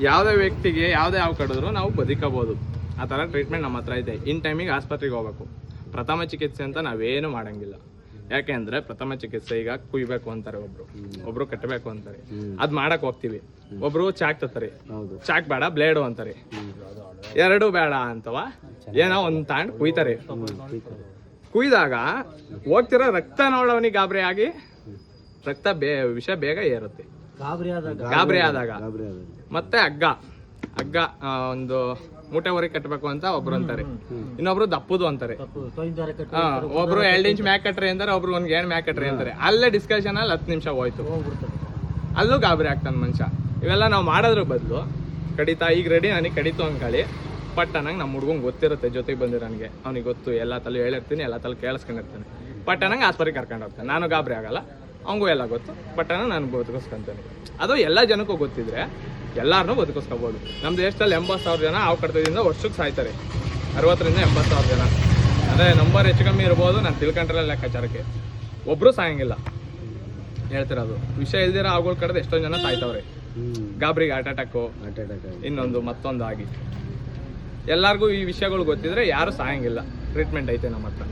ಯಾವುದೇ ವ್ಯಕ್ತಿಗೆ ಯಾವುದೇ ಯಾವ ಕಡಿದ್ರು ನಾವು ಬದುಕಬಹುದು. ಆ ಥರ ಟ್ರೀಟ್ಮೆಂಟ್ ನಮ್ಮ ಹತ್ರ ಇದೆ. ಇನ್ ಟೈಮಿಗೆ ಆಸ್ಪತ್ರೆಗೆ ಹೋಗ್ಬೇಕು. ಪ್ರಥಮ ಚಿಕಿತ್ಸೆ ಅಂತ ನಾವೇನು ಮಾಡಂಗಿಲ್ಲ. ಯಾಕೆಂದ್ರೆ ಪ್ರಥಮ ಚಿಕಿತ್ಸೆ ಈಗ ಕುಯ್ಬೇಕು ಅಂತಾರೆ ಒಬ್ರು. ಒಬ್ರು ಕಟ್ಟಬೇಕು ಅಂತಾರೆ. ಅದ್ ಮಾಡಕ್ ಹೋಗ್ತೀವಿ. ಒಬ್ರು ಚಾಕ್ ತತ್ತಾರೆ ಹೌದು. ಚಾಕ್ ಬೇಡ ಬ್ಲೇಡು ಅಂತಾರೆ. ಎರಡು ಬೇಡ ಅಂತವ ಏನೋ ಒಂದ್ ತಾಂಡ್ ಕುಯ್ತಾರೆ. ಕುಯ್ದಾಗ ಹೋಗ್ತಿರೋ ರಕ್ತ ನೋಡೋನಿಗೆ ಗಾಬರಿ ಆಗಿ ರಕ್ತ ಬೇ ವಿಷ ಬೇಗ ಏರುತ್ತೆ. ಗಾಬರಿ ಆದಾಗ ಮತ್ತೆ ಹಗ್ಗ ಹಗ್ಗ ಆ, ಒಂದು ಮೂಟೆ ಹೊರಗೆ ಕಟ್ಟಬೇಕು ಅಂತ ಒಬ್ರು ಅಂತಾರೆ. ಇನ್ನೊಬ್ರು ದಪ್ಪದು ಅಂತಾರೆ. ಒಬ್ರು ಎರಡು ಇಂಚ್ ಮ್ಯಾಕ್ ಕಟ್ರಿ ಅಂತಾರೆ ಒಬ್ರು ಒಂದ್ ಏನ್ ಮ್ಯಾಕ್ ಕಟ್ರಿ ಅಂತಾರೆ. ಅಲ್ಲೇ ಡಿಸ್ಕಷನ್ ಅಲ್ಲಿ ಹತ್ತು ನಿಮಿಷ ಹೋಯ್ತು. ಅಲ್ಲೂ ಗಾಬರಿ ಆಗ್ತಾನೆ ಮನುಷ್ಯ. ಇವೆಲ್ಲ ನಾವು ಮಾಡೋದ್ರ ಬದಲು ಕಡಿತಾ ಈಗ ರೆಡಿ ನನಗೆ ಕಡಿತು ಅಂದ್ಕೊಳ್ಳಿ. ಪಟ್ ಅನ್ನಂಗೆ ನಮ್ಮ ಹುಡ್ಗಂಗೆ ಗೊತ್ತಿರುತ್ತೆ ಜೊತೆಗೆ ಬಂದಿರೋನಿಗೆ ಅವ್ನಿಗೆ ಗೊತ್ತು ಎಲ್ಲ ತಲೆ ಹೇಳಿರ್ತೀನಿ ಎಲ್ಲ ತಲೆ ಕೇಳಿಸ್ಕೊಂಡಿರ್ತೀನಿ. ಪಟ್ ಅನ್ನಂಗೆ ಆಸ್ಪತ್ರೆಗೆ ಕರ್ಕೊಂಡು ಹೋಗ್ತಾನೆ. ನಾನು ಗಾಬರಿ ಆಗಲ್ಲ. ಅವಂಗೂ ಎಲ್ಲ ಗೊತ್ತು. ಬಟ್ ನಾನು ಬದುಕಿಸ್ಕೊಂತೇನೆ. ಅದು ಎಲ್ಲ ಜನಕ್ಕೂ ಗೊತ್ತಿದ್ರೆ ಎಲ್ಲಾರನ್ನೂ ಬದುಕಿಸ್ಕೋಬೋದು. ನಮ್ಮ ದೇಶದಲ್ಲಿ ಎಂಬತ್ತು ಸಾವಿರ ಜನ ಹಾವು ಕಡ್ತದಿಂದ ವರ್ಷಕ್ಕೆ ಸಾಯ್ತಾರೆ. ಅರವತ್ತರಿಂದ ಎಂಬತ್ತು ಸಾವಿರ ಜನ. ಅದೇ ನಂಬರ್ ಹೆಚ್ಚು ಕಮ್ಮಿ ಇರ್ಬೋದು ನಾನು ತಿಳ್ಕೊಂಡ್ರಲ್ಲ ಲೆಕ್ಕಾಚಾರಕ್ಕೆ. ಒಬ್ಬರು ಸಾಯಂಗಿಲ್ಲ. ಹೇಳ್ತಿರೋದು. ವಿಷಯ ಇಲ್ದಿರ ಆಗೋಳ್ ಕಡೆದು ಎಷ್ಟೊಂದು ಜನ ಸಾಯ್ತವ್ರೆ. ಗಾಬ್ರಿಗೆ ಗಾಬರಿಗೆ ಹಾರ್ಟ್ ಅಟ್ಯಾಕು ಹಾರ್ಟ್ ಅಟ್ಯಾಕ್ ಇನ್ನೊಂದು ಮತ್ತೊಂದು ಆಗಿ. ಎಲ್ಲರಿಗೂ ಈ ವಿಷಯಗಳು ಗೊತ್ತಿದ್ರೆ ಯಾರು ಸಾಯಂಗಿಲ್ಲ. ಟ್ರೀಟ್ಮೆಂಟ್ ಐತೆ ನಮ್ಮ ಹತ್ರ.